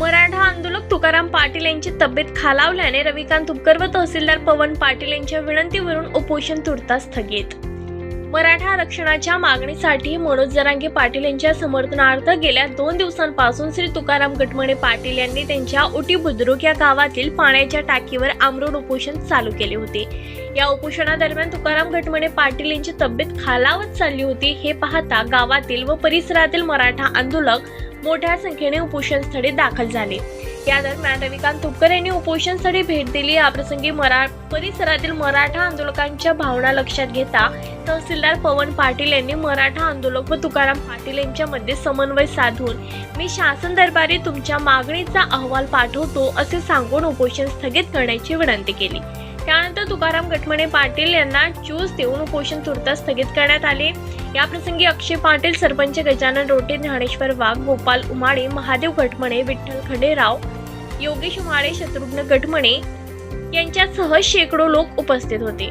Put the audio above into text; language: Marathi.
मराठा आंदोलक तुकाराम पाटील यांची तब्येत खालावल्याने रविकांत तुपकर व तहसीलदार पवन पाटील यांच्या विनंतीवरून उपोषण तुर्तास स्थगित. मराठा आरक्षणाच्या मागणीसाठी मनोज जरांगे पाटील यांच्या समर्थनार्थ गेल्या दोन दिवसांपासून श्री तुकाराम गटमणे पाटील यांनी त्यांच्या उटी बुद्रुक या गावातील पाण्याच्या टाकीवर आमरोड उपोषण चालू केले होते. या उपोषणादरम्यान तुकाराम गटमणे पाटील यांची तब्येत खालावत चालली होती हे पाहता गावातील व परिसरातील मराठा आंदोलक मोठ्या संख्येने उपोषण स्थळी दाखल झाले. या दरम्यान रविकांत तुपकर यांनी उपोषण स्थळी भेट दिली. याप्रसंगी मरा परिसरातील मराठा आंदोलकांच्या भावना लक्षात घेता तहसीलदार पवन पाटील यांनी मराठा आंदोलक व तुकाराम पाटील यांच्यामध्ये समन्वय साधून मी शासन दरबारी तुमच्या मागणीचा अहवाल पाठवतो असे सांगून उपोषण स्थगित करण्याची विनंती केली. त्यानंतर तुकाराम गटमणे पाटील यांना चूज देऊन उपोषण तुर्तास स्थगित करण्यात आले. याप्रसंगी अक्षय पाटील सरपंच गजानन रोटे ज्ञानेश्वर वाघ गोपाल उमाळे महादेव गटमणे विठ्ठल खंडेराव योगेश उमाळे शत्रुघ्न गटमणे यांच्यासह शेकडो लोक उपस्थित होते.